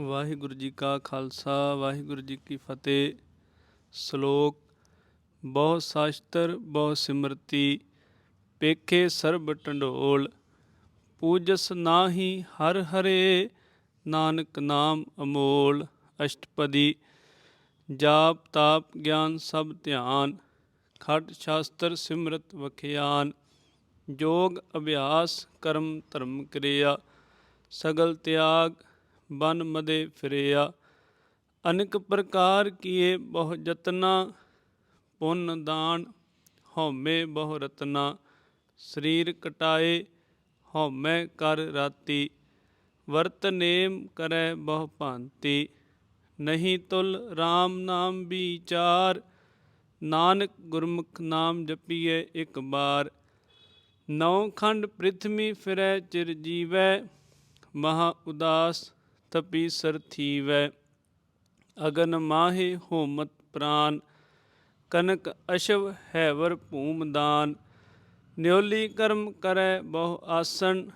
ਵਾਹਿਗੁਰੂ ਜੀ ਕਾ ਖਾਲਸਾ, ਵਾਹਿਗੁਰੂ ਜੀ ਕੀ ਫਤਿਹ। ਸ਼ਲੋਕ, ਬਹੁ ਸ਼ਾਸਤਰ, ਬਹੁ ਸਿਮਰਤੀ, ਪੇਖੇ ਸਰਬ ਟੰਡੋਲ, ਪੂਜਸ ਨਾਹੀ ਹਰ ਹਰੇ, ਨਾਨਕ ਨਾਮ ਅਮੋਲ, ਅਸ਼ਟਪਦੀ, ਜਾਪ ਤਾਪ ਗਿਆਨ ਸਭ ਧਿਆਨ, ਖਟ ਸ਼ਾਸਤਰ ਸਿਮਰਤ ਵਖਿਆਨ, ਜੋਗ ਅਭਿਆਸ ਕਰਮ ਧਰਮ ਕਿਰਿਆ, ਸਗਲ ਤਿਆਗ ਬਨ ਮਦੇ ਫਿਰਿਆ। ਅਨੇਕ ਪ੍ਰਕਾਰ ਕੀਏ ਬਹੁ ਜਤਨਾ, ਪੁੰਨ ਦਾਨ ਹਉਮੈ ਬਹੁ ਰਤਨਾ। ਸਰੀਰ ਕਟਾਏ ਹਉਮੈ ਕਰ ਰਾਤੀ, ਵਰਤ ਨੇਮ ਕਰੈ ਬਹੁ ਭਾਂਤੀ। ਨਹੀਂ ਤੁਲ RAM ਨਾਮ ਵਿਚਾਰ, ਨਾਨਕ ਗੁਰਮੁਖ ਨਾਮ ਜਪੀਏ ਇੱਕ ਬਾਰ। ਨੌ ਖੰਡ ਪ੍ਰਿਥਵੀ ਫਿਰੈ ਚਿਰ ਜੀਵੈ, ਮਹਾ ਉਦਾਸ ਤਪੀ ਸਰ ਥੀਵੈ, ਅਗਨ ਮਾਹੇ ਹੋਮਤ ਪ੍ਰਾਨ, ਕਨਕ ਅਸ਼ਵ ਹੈਵਰ ਭੂਮਦਾਨ ਨਿਉਲੀ ਕਰਮ ਕਰੈ ਬਹੁ ਆਸਨ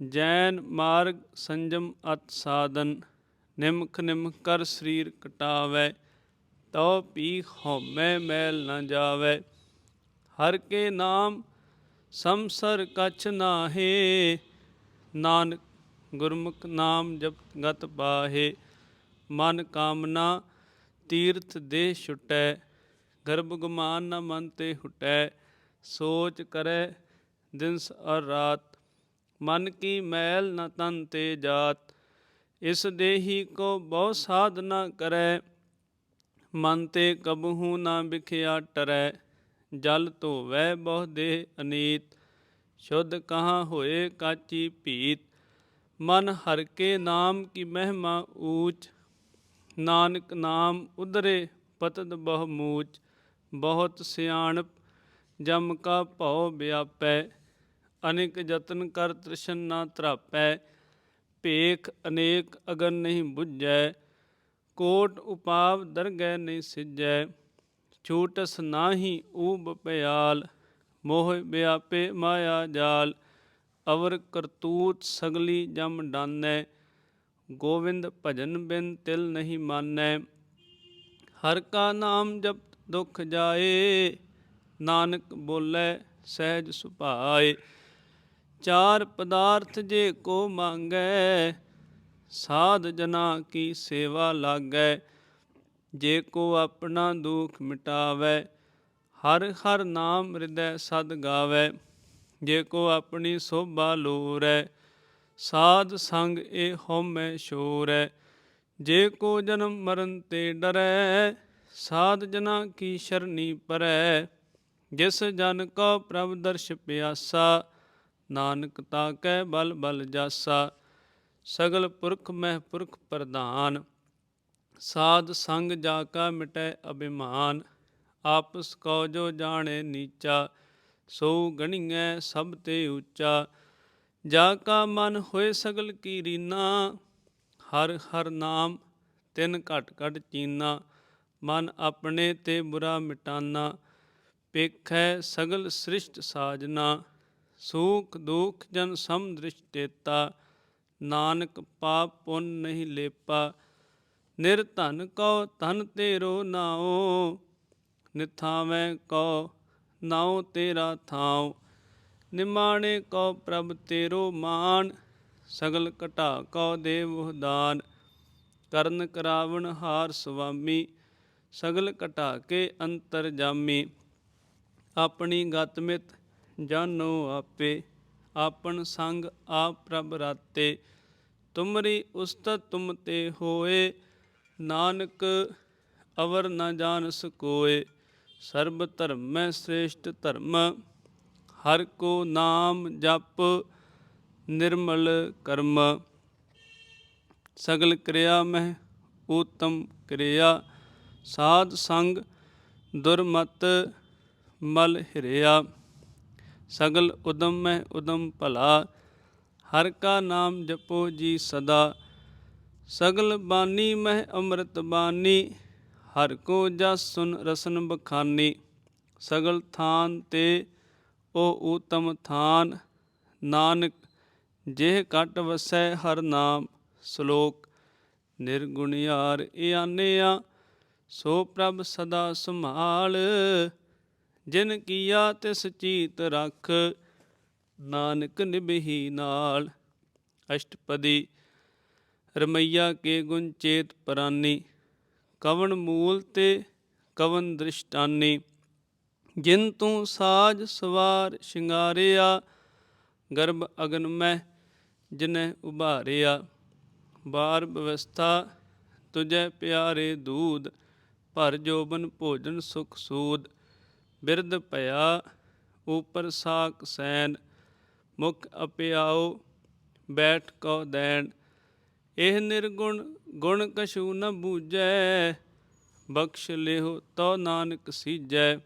ਜੈਨ ਮਾਰਗ ਸੰਜਮ ਅਤ ਸਾਧਨ, ਨਿਮਖ ਨਿਮ ਕਰ ਸਰੀਰ ਕਟਾਵੈ, ਤਉ ਪੀ ਹਉਮੈ ਮੈਲ ਨ ਜਾਵੈ, ਹਰ ਕੇ ਨਾਮ ਸੰਸਰ ਕਛ ਨਾਹੇ, ਨਾਨਕ ਗੁਰਮੁਖ ਨਾਮ ਜਪ ਗਤ ਪਾਹੇ ਮਨ ਕਾਮਨਾ ਤੀਰਥ ਦੇ ਛੁਟੈ, ਗਰਭ ਗੁਮਾਨ ਨ ਮਨ ਤੇ ਹੁਟੈ, ਸੋਚ ਕਰੈ ਦਿਨਸ ਅਰ ਰਾਤ, ਮਨ ਕੀ ਮੈਲ ਨ ਤਨ ਤੇ ਜਾਤ, ਇਸ ਦੇਹੀ ਕੋ ਬਹੁ ਸਾਧਨਾ ਕਰੈ, ਮਨ ਤੇ ਕਬਹੂ ਨਾ ਵਿਖਿਆ ਟਰੈ, ਜਲ ਧੋਵੈ ਬਹੁ ਦੇਹ ਅਨੀਤ, ਸ਼ੁੱਧ ਕਹਾਂ ਹੋਏ ਕਾਚੀ ਭੀਤ ਮਨ ਹਰ ਕੇ ਨਾਮ ਕੀ ਮਹਿਮਾ ਊਚ, ਨਾਨਕ ਨਾਮ ਉਧਰੇ ਪਤਦ ਬਹੁ ਮੂਚ, ਬਹੁਤ ਸਿਆਣਪ ਜਮ ਕਾ ਭਉ ਵਿਆਪੈ, ਅਨੇਕ ਯਤਨ ਕਰ ਤ੍ਰਿਸ਼ਨ ਨਾ ਧਰਾਪੈ ਭੇਖ ਅਨੇਕ ਅਗਨ ਨਹੀਂ 부ਝੈ ਕੋਟ ਉਪਾਵ ਦਰਗਹਿ ਨਹੀਂ ਸਿਜੈ, ਛੂਟਸ ਨਾਹੀ ਊਬ ਪਿਆਲ ਮੋਹ ਵਿਆਪੇ ਮਾਇਆ ਜਾਲ ਅਵਰ ਕਰਤੂਤ ਸਗਲੀ ਜਮ ਡਾਨੈ, ਗੋਵਿੰਦ ਭਜਨ ਬਿਨ ਤਿਲ ਨਹੀਂ ਮਾਨੈ। ਹਰ ਕਾ ਨਾਮ ਜਪ ਦੁਖ ਜਾਏ, ਨਾਨਕ ਬੋਲੇ ਸਹਿਜ ਸੁਭਾਏ। ਚਾਰ ਪਦਾਰਥ ਜੇ ਕੋ ਮੰਗੈ, ਸਾਧ ਜਨਾ ਕੀ ਸੇਵਾ ਲਾਗੈ। ਜੇ ਕੋ ਆਪਣਾ ਦੁਖ ਮਿਟਾਵੈ, ਹਰ ਹਰ ਨਾਮ ਹਿਰਦੈ ਸਦ ਗਾਵੈ। ਜੇ ਕੋ ਆਪਣੀ ਸੋਭਾ ਲੋਰੈ, ਸਾਧ ਸੰਗ ਇਹ ਹਉਮੈ ਸ਼ੋਰੈ। ਜੇ ਕੋ ਜਨਮ ਮਰਨ ਤੇ ਡਰੈ, ਸਾਧ ਜਨਾ ਕੀ ਸ਼ਰਨੀ ਪਰੈ। ਜਿਸ ਜਨ ਕੋ ਪ੍ਰਭ ਦਰਸ਼ ਪਿਆਸਾ, ਨਾਨਕ ਤਾ ਕੈ ਬਲ ਬਲ ਜਾਸਾ। ਸਗਲ ਪੁਰਖ ਮਹਿ ਪੁਰਖ ਪ੍ਰਧਾਨ, ਸਾਧ ਸੰਗ ਜਾ ਕਾ ਮਿਟੈ ਅਭਿਮਾਨ। ਆਪਸ ਕੋ ਜੋ ਜਾਣੇ ਨੀਚਾ ਸੋ ਗਣੀਐ ਸਭ ਤੇ ਉੱਚਾ, ਜਾ ਕਾ ਮਨ ਹੋਏ ਸਗਲ ਕੀ ਰੀਨਾ ਹਰ ਹਰ ਨਾਮ ਤਿਨ ਘਟ ਘਟ ਚੀਨਾ, ਮਨ ਆਪਣੇ ਤੇ ਬੁਰਾ ਮਿਟਾਨਾ, ਪੇਖੈ ਸਗਲ ਸ੍ਰਿਸ਼ਟ ਸਾਜਨਾ, ਸੂਖ ਦੁਖ ਜਨ ਸਮ ਦ੍ਰਿਸ਼ਟੇਤਾ, ਨਾਨਕ ਪਾਪ ਪੁੰਨ ਨਹੀਂ ਲੇਪਾ, ਨਿਰਧਨ ਕਉ ਧਨ ਤੇਰੋ ਨਾਉ, ਨਿਥਾਵੇਂ ਕਉ ਨਾਉ ਤੇਰਾ ਥਾਉ, ਨਿਮਾਣੇ ਕਉ ਪ੍ਰਭ ਤੇਰੋ ਮਾਨ ਸਗਲ ਘਟਾ ਕਉ ਦੇਵ ਦਾਨ ਕਰਨ ਕਰਾਵਣ ਹਾਰ ਸੁਆਮੀ, ਸਗਲ ਘਟਾ ਕੇ ਅੰਤਰ ਜਾਮੀ। ਆਪਣੀ ਗਤ ਮਿਤ ਜਾਨੋ ਆਪੇ ਆਪਨ ਸੰਗ ਆਪ ਪ੍ਰਭ ਰਾਤੇ। ਤੁਮਰੀ ਉਸਤਤ ਤੁਮ ਤੇ ਹੋਏ, ਨਾਨਕ ਅਵਰ ਨਾ ਜਾਣ ਸਕੋਏ ਸਰਬ ਧਰਮ ਮੈਂ ਸ੍ਰੇਸ਼ਟ ਧਰਮ। ਹਰ ਕੋ ਨਾਮ ਜਪ ਨਿਰਮਲ ਕਰਮ। ਸਗਲ ਕਿਰਿਆ ਮਹਿ ਉਤਮ ਕਿਰਿਆ। ਸਾਧ ਸੰਗ ਦੁਰਮਤ ਮਲ ਹਿਰਿਆ। ਸਗਲ ਉਦਮ ਮਹਿ ਉਦਮ ਭਲਾ। ਹਰ ਕਾ ਨਾਮ ਜਪੋ ਜੀ ਸਦਾ। ਸਗਲ ਬਾਨੀ ਮਹਿ ਅੰਮ੍ਰਿਤ ਬਾਨੀ ਹਰ ਕੋ ਜਸ ਸੁਨ ਰਸਨ ਬਖਾਨੀ, ਸਗਲ ਥਾਨ ਤੇ ਉਹ ਊਤਮ ਥਾਨ। ਨਾਨਕ, ਜਿਹ ਕਟ ਵਸੈ ਹਰ ਨਾਮ। ਸ਼ਲੋਕ ਨਿਰਗੁਣਿਆਰ ਇਆਨਿਆ ਸੋ ਪ੍ਰਭ ਸਦਾ ਸੰਭਾਲ। ਜਿਨ ਕੀਆ ਤਿਸ ਚੀਤ ਰਖ, ਨਾਨਕ ਨਿਭਹੀ ਨਾਲ। ਅਸ਼ਟਪਦੀ, ਰਮਈਆ ਕੇ ਗੁਣ ਚੇਤ ਪਰਾਨੀ। ਕਵਨ ਮੂਲ ਤੇ ਕਵਨ ਦ੍ਰਿਸ਼ਟਾਨੀ, ਜਿਨ ਤੂੰ ਸਾਜ ਸਵਾਰ ਸ਼ਿੰਗਾਰਿਆ, ਗਰਭ ਅਗਨ ਮੈਂ ਜਿਨੈ ਉਭਾਰਿਆ। ਬਾਰ ਬਵਸਥਾ ਤੁਝੈ ਪਿਆਰੇ ਦੂਦ, ਭਰ ਜੋਬਨ ਭੋਜਨ ਸੁਖ ਸੂਦ। ਬਿਰਧ ਭਇਆ, ਉਪਰ ਸਾਕ ਸੈਨ, ਮੁਖ ਅਪਿਆਓ ਬੈਠ ਕਉ ਦੈਣ। ਇਹ ਨਿਰਗੁਣ ਗੁਣ ਕਛੂ ਨ ਬੂਝੈ, ਬਖਸ਼ ਲਿਹੁ ਤੋ ਨਾਨਕ ਸੀਜੈ।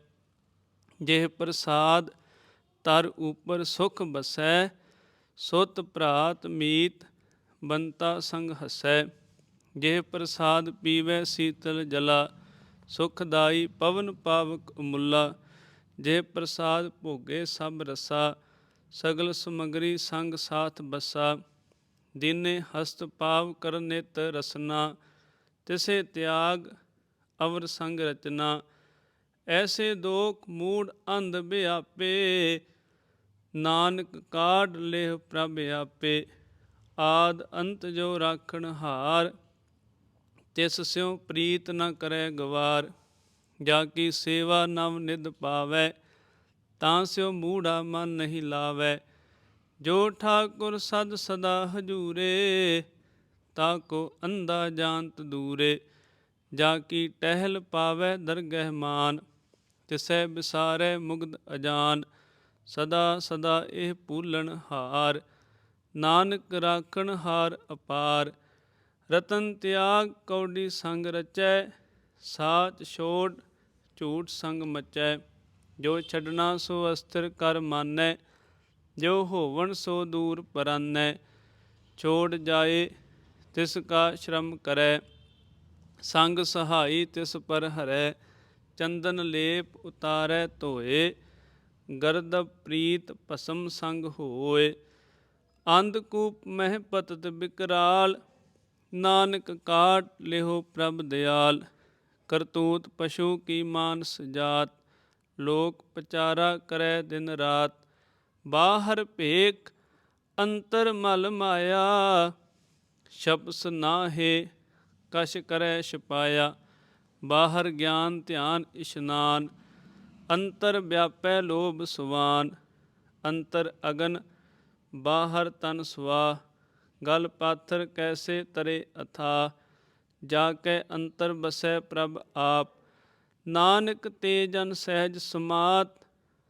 ਜਿਹ ਪ੍ਰਸਾਦ ਤਰ ਉਪਰ ਸੁਖ ਬਸੈ, ਸੁਤ ਭਰਾਤ ਮੀਤ ਬੰਤਾ ਸੰਗ ਹਸੈ। ਜਿਹ ਪ੍ਰਸਾਦ ਪੀਵੈ ਸੀਤਲ ਜਲਾ, ਸੁਖਦਾਈ ਪਵਨ ਪਾਵਕ ਅਮੁੱਲਾ ਜੇ ਪ੍ਰਸਾਦ ਭੋਗੇ ਸਭ ਰਸਾ, ਸਗਲ ਸਮਗਰੀ ਸੰਗ ਸਾਥ ਬਸਾ। ਦੀਨੇ ਹਸਤ ਪਾਵ ਕਰਨ ਨਿਤ ਰਸਨਾ, ਤਿਸੇ ਤਿਆਗ ਅਵਰ ਸੰਗ ਰਚਨਾ, ਐਸੇ ਦੋਖ ਮੂੜ ਅੰਧ ਬਿਆਪੇ, ਨਾਨਕ ਕਾਢ ਲੇਹ ਪ੍ਰਭ ਆਪੇ, ਆਦ ਅੰਤ ਜੋ ਰਾਖਣ ਹਾਰ, ਤਿਸ ਸਿਉ ਪ੍ਰੀਤ ਨ ਕਰੈ ਗਵਾਰ, ਜਾ ਕੀ ਸੇਵਾ ਨਵ ਨਿਧ ਪਾਵੈ, ਤਾਂ ਸਿਉ ਮੂੜਾ ਮਨ ਨਹੀਂ ਲਾਵੈ ਜੋ ਠਾਕੁਰ ਸਦ ਸਦਾ ਹਜੂਰੇ, ਤਾ ਕੋ ਅੰਧਾ ਜਾਣਤ ਦੂਰੇ। ਜਾ ਕੀ ਟਹਿਲ ਪਾਵੈ ਦਰਗਹਿ ਮਾਨ, ਤਿਸੈ ਵਿਸਾਰੈ ਮੁਗਦ ਅਜਾਨ। ਸਦਾ ਸਦਾ ਇਹ ਭੂਲਣ ਹਾਰ, ਨਾਨਕ ਰਾਖਣ ਹਾਰ ਅਪਾਰ। ਰਤਨ ਤਿਆਗ ਕੌਡੀ ਸੰਗ ਰਚੈ, ਸਾਚ ਛੋੜ ਝੂਠ ਸੰਗ ਮਚੈ। ਜੋ ਛੱਡਣਾ ਸੋ ਅਸਥਿਰ ਕਰ ਮਾਨੈ ਜੋ ਹੋਵਣ ਸੋ ਦੂਰ ਪਰਾਨੈ, ਛੋੜ ਜਾਏ ਤਿਸ ਕਾ ਸ਼ਰਮ ਕਰੈ। ਸੰਗ ਸਹਾਈ ਤਿਸ ਪਰ ਹਰੈ, ਚੰਦਨ ਲੇਪ ਉਤਾਰੈ ਧੋਏ। ਗਰਦ ਪ੍ਰੀਤ ਭਸਮ ਸੰਗ ਹੋਏ। ਅੰਧਕੂਪ ਮਹਿ ਪਤਤ ਬਿਕਰਾਲ, ਨਾਨਕ ਕਾਟ ਲਿਹੋ ਪ੍ਰਭ ਦਿਆਲ। ਕਰਤੂਤ ਪਸ਼ੂ ਕੀ ਮਾਨਸ ਜਾਤ, ਲੋਕ ਪਚਾਰਾ ਕਰੈ ਦਿਨ ਰਾਤ। ਬਾਹਰ ਭੇਕ ਅੰਤਰ ਮਲ ਮਾਇਆ, ਸ਼ਬਸ ਨਾਹੇ ਕਸ਼ ਕਰੈ ਛਪਾਇਆ। ਬਾਹਰ ਗਿਆਨ ਧਿਆਨ ਇਸ਼ਨਾਨ, ਅੰਤਰ ਵਿਆਪੈ ਲੋਭ ਸੁਵਾਨ। ਅੰਤਰ ਅਗਨ, ਬਾਹਰ ਤਨ ਸਵਾ ਗਲ ਪਾਥਰ ਕੈਸੇ ਤਰੇ ਅਥਾ। ਜਾ ਕੇ ਅੰਤਰ ਬਸੈ ਪ੍ਰਭ ਆਪ। ਨਾਨਕ ਤੇ ਜਨ ਸਹਿਜ ਸਮਾਤ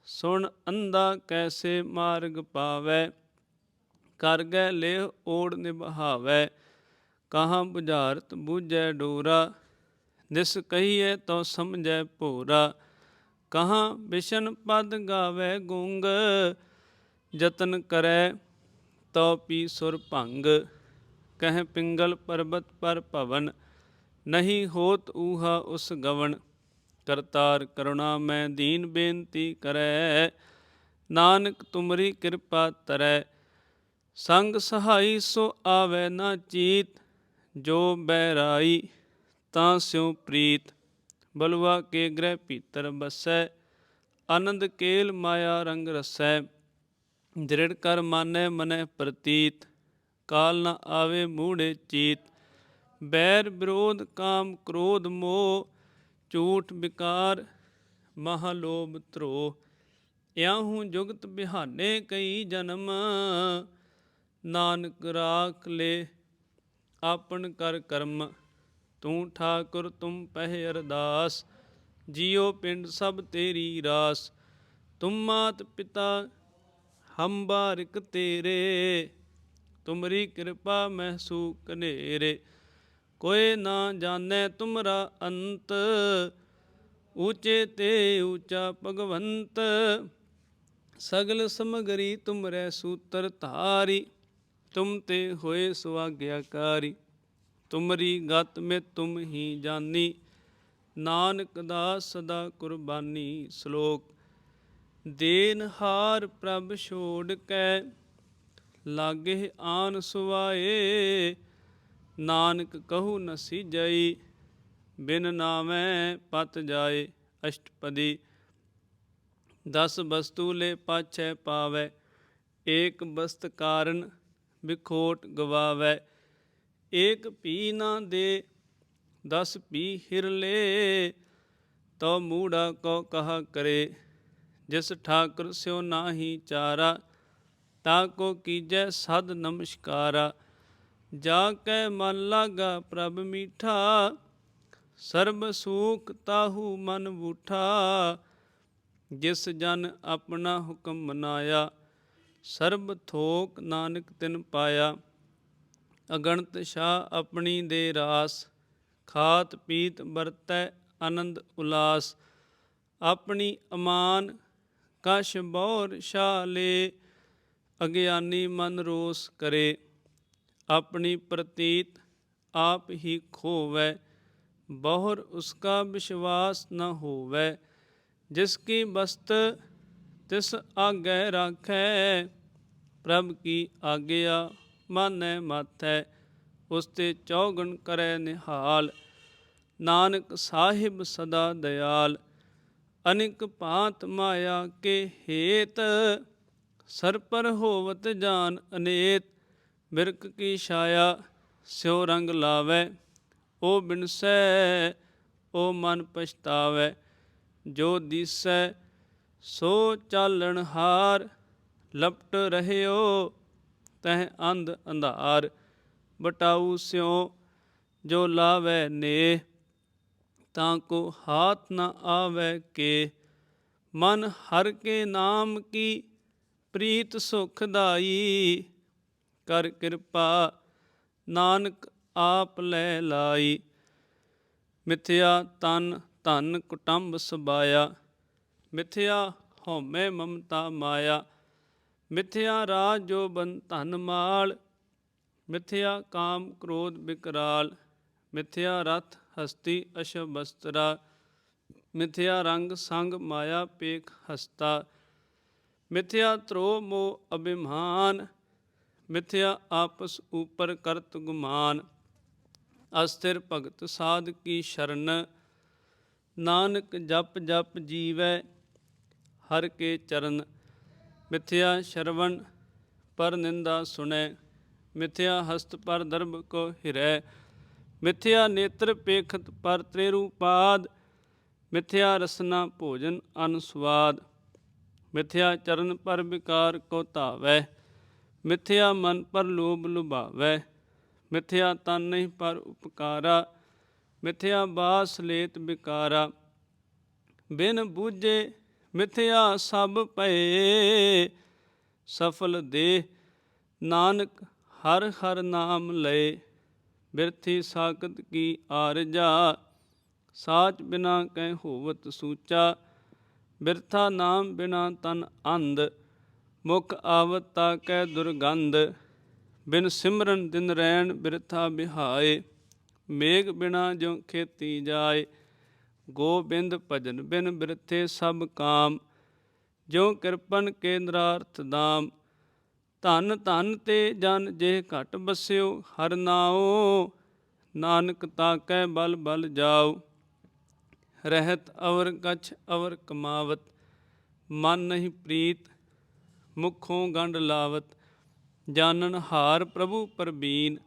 ਸੁਣ ਅੰਧਾ ਕੈਸੇ ਮਾਰਗ ਪਾਵੈ ਕਰ ਗੈ ਲੇਹ ਓੜ ਨਿਭਾਵੈ, ਕਹਾਂ ਬੁਝਾਰਤ ਬੂਝੈ ਡੋਰਾ ਦਿਸ ਕਹੀਏ ਤੋ ਸਮਝੈ ਭੋਰਾ, ਕਹਾਂ ਬਿਸ਼ਨ ਪਦ ਗਾਵੇ ਗੁੰਗ, ਜਤਨ ਕਰੈ ਤੋ ਪੀ ਸੁਰ ਭੰਗ, ਕਹਿ ਪਿੰਗਲ ਪਰਬਤ ਪਰ ਭਵਨ, ਨਹੀਂ ਹੋਤ ਊਹਾ ਉਸ ਗਵਨ ਕਰਤਾਰ ਕਰੁਣਾ ਮੈਂ ਦੀਨ ਬੇਨਤੀ ਕਰੈ। ਨਾਨਕ ਤੁਮਰੀ ਕਿਰਪਾ ਤਰੈ। ਸੰਗ ਸਹਾਈ ਸੋ ਆਵੇ ਨਾ ਚੀਤ। ਜੋ ਬੈਰਾਈ ਤਾਂ ਸਿਉ ਪ੍ਰੀਤ। ਬਲਵਾ ਕੇ ਗ੍ਰਹਿ ਭੀਤਰ ਬਸੈ। ਆਨੰਦ ਕੇਲ ਮਾਇਆ ਰੰਗ ਰਸੈ। ਦ੍ਰਿੜ ਕਰ ਮਾਨੈ ਮਨੈ ਪ੍ਰਤੀਤ। ਕਾਲ ਨ ਆਵੇ ਮੂੜੇ ਚੀਤ। ਬੈਰ ਵਿਰੋਧ ਕਾਮ ਕ੍ਰੋਧ ਮੋਹ। ਝੂਠ ਵਿਕਾਰ ਮਹਾ ਲੋਭ ਧਰੋ। ਇਆਹੂ ਜੁਗਤ ਬਿਹਾਨੇ ਕਈ ਜਨਮ। ਨਾਨਕ ਰਾਖ ਲੈ ਆਪਣ ਕਰ ਕਰਮ। ਤੂੰ ਠਾਕੁਰ, ਤੁਮ ਪਹਿ ਅਰਦਾਸ। ਜੀਉ ਪਿੰਡ ਸਭ ਤੇਰੀ ਰਾਸ। ਤੁਮ ਮਾਤ ਪਿਤਾ ਹਮ ਬਾਰਿਕ ਤੇਰੇ। ਤੁਮਰੀ ਕਿਰਪਾ ਮਹਿਸੂ ਕਨੇਰੇ। ਕੋਏ ਨਾ ਜਾਣੈ ਤੁਮਰਾ ਅੰਤ, ਊਚੇ ਤੇ ਊਚਾ ਭਗਵੰਤ। ਸਗਲ ਸਮਗਰੀ ਤੁਮਰੇ ਸੂਤਰ ਧਾਰੀ, ਤੁਮ ਤੇ ਹੋਏ ਸੁਆਗਿਆਕਾਰੀ। ਤੁਮਰੀ ਗਤ ਮੇ ਤੁਮ ਹੀ ਜਾਨੀ, ਨਾਨਕ ਦਾ ਸਦਾ ਕੁਰਬਾਨੀ ਸ਼ਲੋਕ। ਦੇਨ ਹਾਰ ਪ੍ਰਭ ਛੋੜ ਕੈ ਲਾਗੇ ਆਨ ਸੁਆਏ ਨਾਨਕ ਕਹੂ ਨ ਸੀਜਈ ਬਿਨ ਨਾਮੈ ਪਤ ਜਾਏ ਅਸ਼ਟਪਦੀ। ਦਸ ਵਸਤੂ ਲੈ ਪਾਛੈ ਪਾਵੈ, ਏਕ ਬਸਤ ਕਾਰਨ ਵਿਖੋਟ ਗਵਾਵੈ। ਏਕ ਪੀ ਨਾ ਦੇ, ਦਸ ਪੀ ਹਿਰ ਲੈ ਤੋ ਮੂੜਾ ਕੋ ਕਹਾ ਕਰੇ। ਜਿਸ ਠਾਕੁਰ ਸਿਓ ਨਾਹੀ ਚਾਰਾ, ਤਾ ਕੋ ਕੀਜੈ ਸਦ ਨਮਸਕਾਰਾ। ਜਾ ਕੈ ਮਨ ਲਾਗਾ ਪ੍ਰਭ ਮੀਠਾ, ਸਰਬ ਸੂਖ ਤਾਹੂ ਮਨ ਬੂਠਾ। ਜਿਸ ਜਨ ਆਪਣਾ ਹੁਕਮ ਮਨਾਇਆ, ਸਰਬ ਥੋਕ ਨਾਨਕ ਤਿਨ ਪਾਇਆ। ਅਗਣਤ ਸ਼ਾ ਆਪਣੀ ਦੇ ਰਾਸ, ਖਾਤ ਪੀਤ ਵਰਤੈ ਆਨੰਦ ਉਲਾਸ। ਆਪਣੀ ਅਮਾਨ ਕਸ਼ ਬੌਰ ਸ਼ਾਲੇ ਅਗਿਆਨੀ ਮਨ ਰੋਸ ਕਰੇ। ਆਪਣੀ ਪ੍ਰਤੀਤ ਆਪ ਹੀ ਖੋਵੈ, ਬਹੁਰ ਉਸਕਾ ਵਿਸ਼ਵਾਸ ਨ ਹੋਵੈ। ਜਿਸ ਕੀ ਬਸਤ ਤਿਸ ਆਗੈ ਰਾਖੈ, ਪ੍ਰਭ ਕੀ ਆਗਿਆ ਮਾਨੈ ਮਾਥੈ, ਉਸ ਤੇ ਚੌਗਣ ਕਰੈ ਨਿਹਾਲ। ਨਾਨਕ ਸਾਹਿਬ ਸਦਾ ਦਇਆਲ ਅਨਿਕ ਭਾਂਤ ਮਾਇਆ ਕੇ ਹੇਤ, ਸਰ ਪਰ ਹੋਵਤ ਜਾਨ ਅਨੇਤ। ਬਿਰਕ ਕੀ ਛਾਇਆ ਸਿਉ ਰੰਗ ਲਾਵੈ, ਉਹ ਬਿਨਸੈ, ਉਹ ਮਨ ਪਛਤਾਵੈ। ਜੋ ਦਿਸੈ, ਸੋ ਚਾਲਣ ਹਾਰ, ਲਪਟ ਰਹਿਓ ਤਹ ਅੰਧ ਅੰਧਾਰ। ਬਟਾਊ ਸਿਉ ਜੋ ਲਾਵੈ ਨੇ ਤਾਂ ਕੋ ਹਾਥ ਨ ਆਵੈ ਕੇ। ਮਨ ਹਰ ਕੇ ਨਾਮ ਕੀ, ਪ੍ਰੀਤ ਸੁਖ ਦਾਈ ਕਰ ਕਿਰਪਾ, ਨਾਨਕ ਆਪ ਲੈ ਲਾਈ। ਮਿਥਿਆ ਤਨ, ਧਨ ਕੁਟੰਬ ਸਬਾਇਆ। ਮਿਥਿਆ ਹਉਮੈ ਮਮਤਾ ਮਾਇਆ। ਮਿਥਿਆ ਰਾਜ ਜੋ ਬਨ ਧਨ ਮਾਲ। ਮਿਥਿਆ ਕਾਮ ਕ੍ਰੋਧ ਬਿਕਰਾਲ। ਮਿਥਿਆ ਰਥ ਹਸਤੀ ਅਸ਼ਬ ਬਸਤਰਾ ਮਿਥਿਆ ਰੰਗ ਸੰਗ ਮਾਇਆ ਪੇਖ ਹਸਤਾ। ਮਿਥਿਆ ਤਰੋ ਮੋ ਅਭਿਮਾਨ। ਮਿਥਿਆ ਆਪਸ ਉਪਰ ਕਰਤ ਗੁਮਾਨ, ਅਸਥਿਰ ਭਗਤ ਸਾਧ ਕੀ ਸ਼ਰਨ, ਨਾਨਕ ਜਪ ਜਪ ਜੀਵੈ ਹਰ ਕੇ ਚਰਨ। ਮਿਥਿਆ ਸ਼ਰਵਣ ਪਰ ਨਿੰਦਾ ਸੁਣੈ, ਮਿਥਿਆ ਹਸਤ ਪਰ ਦਰਬ ਕੋ ਹਿਰੈ। ਮਿਥਿਆ ਨੇਤਰ ਪੇਖਤ ਪਰ ਤ੍ਰੇਰੂਪਾਦ ਮਿਥਿਆ ਰਸਨਾ ਭੋਜਨ ਅਨੁਸਵਾਦ ਮਿਥਿਆ ਚਰਨ ਪਰ ਵਿਕਾਰ ਕੋ ਧਾਵੈ ਮਿਥਿਆ ਮਨ ਪਰ ਲੋਭ ਲੁਭਾਵੈ, ਮਿਥਿਆ ਤਨ ਨਹੀਂ ਪਰ ਉਪਕਾਰਾ, ਮਿਥਿਆ ਬਾਸ ਲੇਤ ਵਿਕਾਰਾ ਬਿਨ ਬੂਝੇ ਮਿਥਿਆ ਸਭ ਭਏ, ਸਫਲ ਦੇ ਨਾਨਕ ਹਰ ਹਰ ਨਾਮ ਲਏ। ਬਿਰਥੀ ਸਾਖਤ ਕੀ ਆਰਜਾ, ਸਾਚ ਬਿਨਾ ਕਹਿ ਹੋਵਤ ਸੂਚਾ। ਬਿਰਥਾ ਨਾਮ ਬਿਨਾ ਤਨ ਅੰਧ ਮੁਖ ਆਵਤ ਤਾ ਕੈ ਦੁਰਗੰਧ, ਬਿਨ ਸਿਮਰਨ ਦਿਨ ਰੈਣ ਬਿਰਥਾ ਬਿਹਾਏ, ਮੇਘ ਬਿਨਾ ਜੋ ਖੇਤੀ ਜਾਏ, ਗੋਬਿੰਦ ਭਜਨ ਬਿਨ ਬਿਰਥੇ ਸਭ ਕਾਮ ਜੋ ਕਿਰਪਨ ਕੇਂਦਰਾਰਥ ਦਾਮ, ਧਨ ਧਨ ਤੇ ਜਨ ਜੇ ਘਟ ਬਸਿਓ, ਹਰ ਨਾਉ, ਨਾਨਕ ਤਾਕੈ ਬਲ ਬਲ ਜਾਉ, ਰਹਿਤ ਅਵਰ ਕਛ ਅਵਰ ਕਮਾਵਤ, ਮਨ ਨਹੀਂ ਪ੍ਰੀਤ ਮੁਖੋਂ ਗੰਢ ਲਾਵਤ, ਜਾਣਨ ਹਾਰ ਪ੍ਰਭੂ ਪਰਬੀਨ,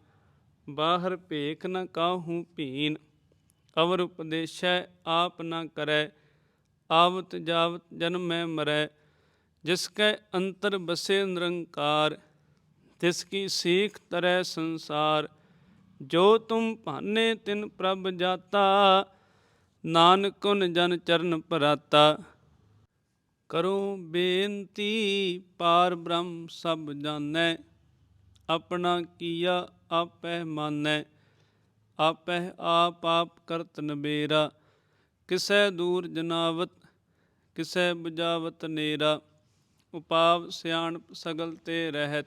ਬਾਹਰ ਭੇਖ ਨ ਕਾਹੂ ਭੀਨ। ਅਵਰ ਉਪਦੇਸ਼ੈ ਆਪ ਨ ਕਰੈ, ਆਵਤ ਜਾਵਤ ਜਨਮੈ ਮਰੈ। ਜਿਸ ਕੈ ਅੰਤਰ ਬਸੇ ਨਿਰੰਕਾਰ, ਤਿਸ ਕੀ ਸੀਖ ਤਰੈ ਸੰਸਾਰ। ਜੋ ਤੁਮ ਭਾਨੇ ਤਿਨ ਪ੍ਰਭ ਜਾਤਾ, ਨਾਨਕ ਉਨ ਜਨ ਚਰਨ ਪਰਾਤਾ। ਕਰੋ ਬੇਨਤੀ, ਪਾਰ ਬ੍ਰਹਮ ਸਭ ਜਾਣੈ, ਆਪਣਾ ਕੀਆ ਆਪੈ ਮਾਨੈ। ਆਪੈ ਆਪ ਆਪ ਕਰਤ ਨਬੇਰਾ, ਕਿਸੈ ਦੂਰ ਜਨਾਵਤ, ਕਿਸੈ 부ਜਾਵਤ ਨੇਰਾ। ਉਪਾਵ ਸਿਆਣਪ ਸਗਲ ਤੇ ਰਹਿਤ,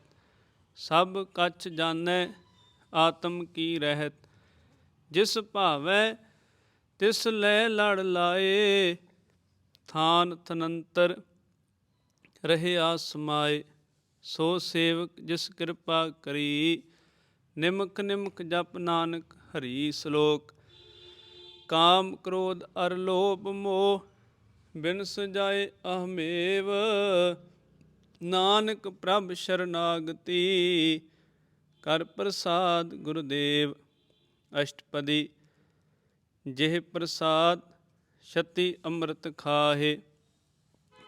ਸਭ ਕਛ ਜਾਣੈ, ਆਤਮ ਕੀ ਰਹਿਤ। ਜਿਸ ਭਾਵੈ, ਤਿਸ ਲੈ ਲੜ ਲਾਏ ਥਾਨ ਥਨੰਤਰ ਰਹਿਆ ਸਮਾਏ ਸੋ ਸੇਵਕ ਜਿਸ ਕਿਰਪਾ ਕਰੀ, ਨਿਮਕ ਨਿਮਕ ਜਪ ਨਾਨਕ ਹਰੀ ਸ਼ਲੋਕ। ਕਾਮ ਕ੍ਰੋਧ ਅਰ ਲੋਭ ਮੋਹ, ਬਿਨ ਸਜਾਏ ਅਹਮੇਵ। ਨਾਨਕ ਪ੍ਰਭ ਸ਼ਰਨਾਗਤੀ, ਕਰ ਪ੍ਰਸਾਦ ਗੁਰਦੇਵ। ਅਸ਼ਟਪਦੀ, ਜਿਹ ਪ੍ਰਸਾਦ ਛਤੀ ਅੰਮ੍ਰਿਤ ਖਾਹੇ,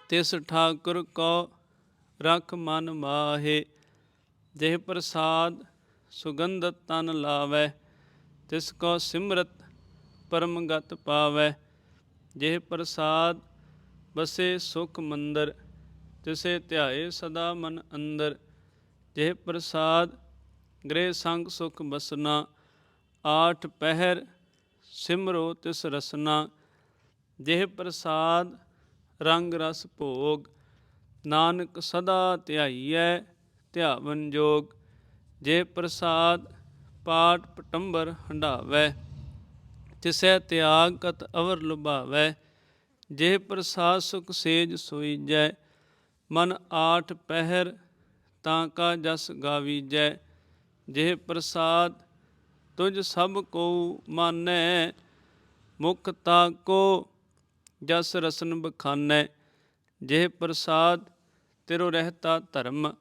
ਤਿਸ ਠਾਕੁਰ ਕੋ ਰਖ ਮਨ ਮਾਹੇ, ਜਿਹ ਪ੍ਰਸਾਦ ਸੁਗੰਧ ਤਨ ਲਾਵੈ, ਤਿਸ ਕੋ ਸਿਮਰਤ ਪਰਮ ਗਤ ਪਾਵੈ, ਜਿਹ ਪ੍ਰਸਾਦ ਬਸੇ ਸੁਖ ਮੰਦਰ, ਤਿਸੇ ਧਿਆਏ ਸਦਾ ਮਨ ਅੰਦਰ, ਜਿਹ ਪ੍ਰਸਾਦ ਗ੍ਰਹਿ ਸੰਗ ਸੁਖ ਬਸਨਾ, ਆਠ ਪਹਿਰ ਸਿਮਰੋ ਤਿਸ ਰਸਨਾ ਜਿਹ ਪ੍ਰਸਾਦ, ਰੰਗ ਰਸ ਭੋਗ, ਨਾਨਕ ਸਦਾ ਧਿਆਈਐ, ਧਿਆਵਨ ਜੋਗ, ਜੇ ਪ੍ਰਸਾਦ ਪਾਠ ਪਟੰਬਰ ਹੰਡਾਵੈ ਤਿਸੈ ਤਿਆਗ ਕਤ ਅਵਰ ਲੁਭਾਵੈ, ਜੇ ਪ੍ਰਸਾਦ ਸੁਖ ਸੇਜ ਸੋਈਜੈ, ਮਨ ਆਠ ਪਹਿਰ ਤਾਂ ਕਾ ਜਸ ਗਾਵੀਜੈ, ਜੇ ਪ੍ਰਸਾਦ ਤੁਝ ਸਭ ਕੋ ਮਾਨੈ, ਮੁਖ ਤਾਕੋ ਜਸ ਰਸਨ ਬਖਾਨੈ ਜੇ ਪ੍ਰਸਾਦ ਤਿਰੋ ਰਹਿਤਾ ਧਰਮ,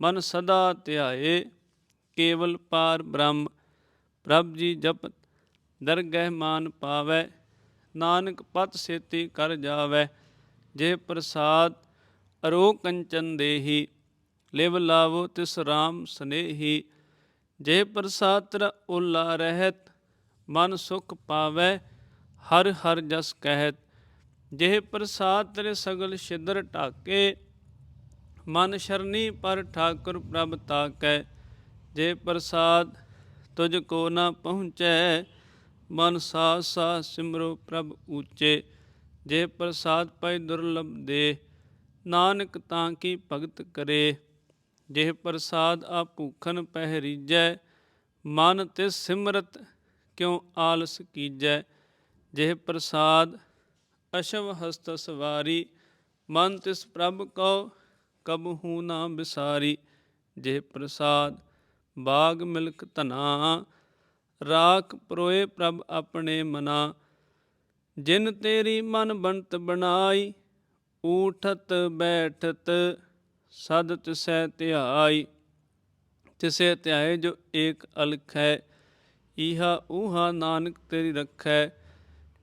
ਮਨ ਸਦਾ ਧਿਆਏ, ਕੇਵਲ ਪਾਰ ਬ੍ਰਹਮ, ਪ੍ਰਭ ਜੀ ਜਪ ਦਰਗਹਿ ਮਾਨ ਪਾਵੈ, ਨਾਨਕ ਪਤ ਸੇਤੀ ਕਰ ਜਾਵੈ ਜੇ ਪ੍ਰਸਾਦ ਅਰੋ ਕੰਚਨ ਦੇਹੀ, ਲਿਵ ਲਾਵੋ ਤਿਸ ਰਾਮ ਸਨੇਹੀ ਜੇ ਪ੍ਰਸਾਦ ਤਰ ਉਲਾ ਰਹਿਤ, ਮਨ ਸੁਖ ਪਾਵੈ, ਹਰ ਹਰ ਜਸ ਕਹਿਤ ਜੇ ਪ੍ਰਸਾਦ ਤੇਰੇ ਸਗਲ ਛਿਦਰ ਢਾਕੇ, ਮਨ ਸ਼ਰਨੀ ਪਰ ਠਾਕੁਰ ਪ੍ਰਭ ਤਾਕੈ। ਜੇ ਪ੍ਰਸਾਦ ਤੁਝ ਕੋ ਨਾ ਪਹੁੰਚੈ, ਮਨ ਸਾਸ ਸਾਸ ਸਿਮਰੋ ਪ੍ਰਭ ਊਚੇ। ਜੇ ਪ੍ਰਸਾਦ ਪੈ ਦੁਰਲਭ ਦੇ, ਨਾਨਕ ਤਾਂ ਕੀ ਭਗਤ ਕਰੇ। ਜੇ ਪ੍ਰਸਾਦ ਆ ਭੂਖਨ ਪਹਿਰੀਜੈ, ਮਨ ਤੇ ਸਿਮਰਤ ਕਿਉ ਆਲਸ ਕੀਜੈ। ਜੇ ਪ੍ਰਸਾਦ ਅਸ਼ਵ ਹਸਤ ਸਵਾਰੀ, ਮਨ ਤਿਸ ਪ੍ਰਭ ਕਉ ਕਬਹੂ ਨਾ ਬਿਸਾਰੀ, ਜੇ ਪ੍ਰਸਾਦ, ਬਾਗ ਮਿਲਕ ਧਨਾ, ਰਾਖ ਪ੍ਰੋਏ ਪ੍ਰਭ ਆਪਣੇ ਮਨਾ। ਜਿਨ ਤੇਰੀ ਮਨ ਬੰਤ ਬਣਾਈ, ਊਠਤ ਬੈਠਤ, ਸਦ ਤਿਸੈ ਧਿਆਈ। ਤਿਸੈ ਧਿਆਏ ਜੋ ਏਕ ਅਲਖ ਹੈ ਈਹਾ ਊਹਾ ਨਾਨਕ ਤੇਰੀ ਰੱਖੈ।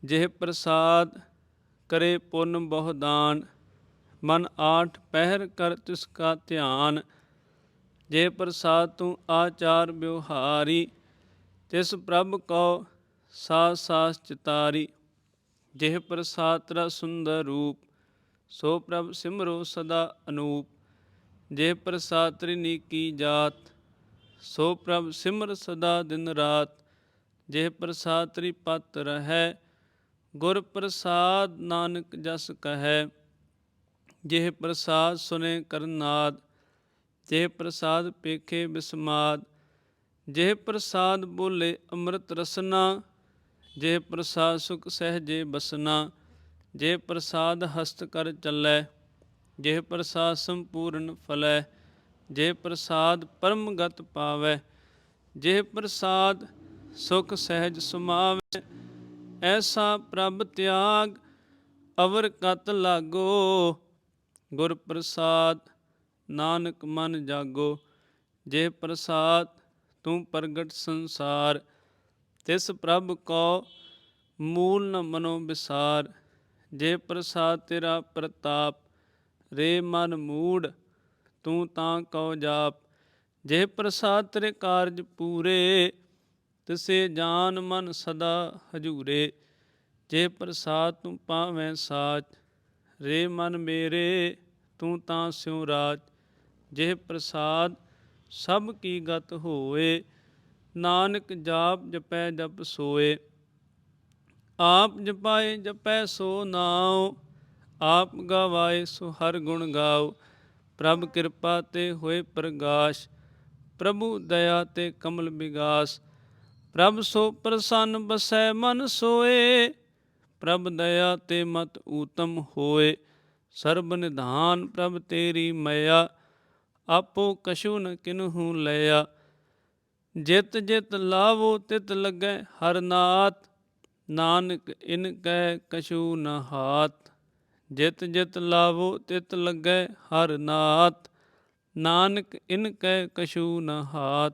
ਜਿਹ ਪ੍ਰਸਾਦ ਕਰੇ ਪੁੰਨ ਬਹੁ ਦਾਨ, ਮਨ ਆਠ ਪਹਿਰ ਕਰ ਤਿਸ ਕਾ ਧਿਆਨ, ਜੇ ਪ੍ਰਸਾਦ ਤੂੰ ਆਚਾਰ ਵਿਵਹਾਰੀ, ਤਿਸ ਪ੍ਰਭ ਕਉ ਸਾ ਸਾਸ ਚਿਤਾਰੀ, ਜਿਹ ਪ੍ਰਸਾਦ ਤਰਾ ਸੁੰਦਰ ਰੂਪ, ਸੋ ਪ੍ਰਭ ਸਿਮਰੋ ਸਦਾ ਅਨੂਪ ਜੇ ਪ੍ਰਸਾਦ ਤਰੀ ਨੀਕੀ ਜਾਤ, ਸੋ ਪ੍ਰਭ ਸਿਮਰ ਸਦਾ ਦਿਨ ਰਾਤ ਜੇ ਪ੍ਰਸਾਦ ਤਰੀ ਪਤ ਰਹੈ ਗੁਰ ਪ੍ਰਸਾਦ ਨਾਨਕ ਜਸ ਕਹੈ, ਜਿਹ ਪ੍ਰਸਾਦ ਸੁਨੇ ਕਰਨਾਦ ਜੇ ਪ੍ਰਸਾਦ ਪੇਖੇ ਬਿਸਮਾਦ ਜੇ ਪ੍ਰਸਾਦ ਬੋਲੇ ਅੰਮ੍ਰਿਤ ਰਸਨਾ ਜੇ ਪ੍ਰਸਾਦ ਸੁਖ ਸਹਜੇ ਬਸਨਾ ਜੇ ਪ੍ਰਸਾਦ ਹਸਤ ਕਰ ਚੱਲੈ ਜੇ ਪ੍ਰਸਾਦ ਸੰਪੂਰਨ ਫਲੈ ਜੇ ਪ੍ਰਸਾਦ ਪਰਮ ਗਤ ਪਾਵੈ ਜੇ ਪ੍ਰਸਾਦ ਸੁਖ ਸਹਿਜ ਸੁਮਾਵੈ ਐਸਾ ਪ੍ਰਭ ਤਿਆਗ ਅਵਰ ਕਤ ਲਾਗੋ, ਗੁਰ ਪ੍ਰਸਾਦ ਨਾਨਕ ਮਨ ਜਾਗੋ, ਜੇ ਪ੍ਰਸਾਦ ਤੂੰ ਪ੍ਰਗਟ ਸੰਸਾਰ, ਤਿਸ ਪ੍ਰਭ ਕੋ ਮੂਲ ਨ ਮਨੋ ਵਿਸਾਰ, ਜੇ ਪ੍ਰਸਾਦ ਤੇਰਾ ਪ੍ਰਤਾਪ, ਰੇ ਮਨ ਮੂੜ, ਤੂੰ ਤਾਂ ਕਉ ਜਾਪ, ਜੇ ਪ੍ਰਸਾਦ ਤੇਰੇ ਕਾਰਜ ਪੂਰੇ ਤਿਸੇ ਜਾਨ ਮਨ ਸਦਾ ਹਜੂਰੇ, ਜੇ ਪ੍ਰਸਾਦ ਤੂੰ ਪਾਵੇਂ ਸਾਚ, ਰੇ ਮਨ ਮੇਰੇ ਤੂੰ ਤਾਂ ਸਿਉ ਰਾਜ। ਜੇ ਪ੍ਰਸਾਦ ਸਭ ਕੀ ਗਤ ਹੋਏ, ਨਾਨਕ ਜਾਪ ਜਪੈ ਜਪ ਸੋਏ। ਆਪ ਜਪਾਏ ਜਪੈ ਸੋ ਨਾਉ, ਆਪ ਗਵਾਏ ਸੋ ਹਰ ਗੁਣ ਗਾਓ ਪ੍ਰਭ ਕਿਰਪਾ ਤੇ ਹੋਏ ਪ੍ਰਗਾਸ਼, ਪ੍ਰਭੂ ਦਇਆ ਤੇ ਕਮਲ ਵਿਗਾਸ। ਪ੍ਰਭ ਸੋ ਪ੍ਰਸੰਨ ਬਸੈ ਮਨ ਸੋਏ, ਪ੍ਰਭ ਦਇਆ ਤੇ ਮਤ ਊਤਮ ਹੋਏ। ਸਰਬ ਨਿਧਾਨ ਪ੍ਰਭ ਤੇਰੀ ਮਇਆ, ਆਪੋ ਕਛੂ ਨ ਕਿਨਹੂ ਲਿਆ। ਜਿਤ ਜਿਤ ਲਾਵੋ ਤਿਤ ਲੱਗੈ ਹਰ ਨਾਤ ਨਾਨਕ ਇਨ ਕੈ ਕਛੂ ਨ ਹਾਤ ਜਿਤ ਜਿਤ ਲਾਵੋ ਤਿਤ ਲੱਗੈ ਹਰ ਨਾਤ ਨਾਨਕ ਇਨ ਕੈ ਕਛੂ ਨ ਹਾਤ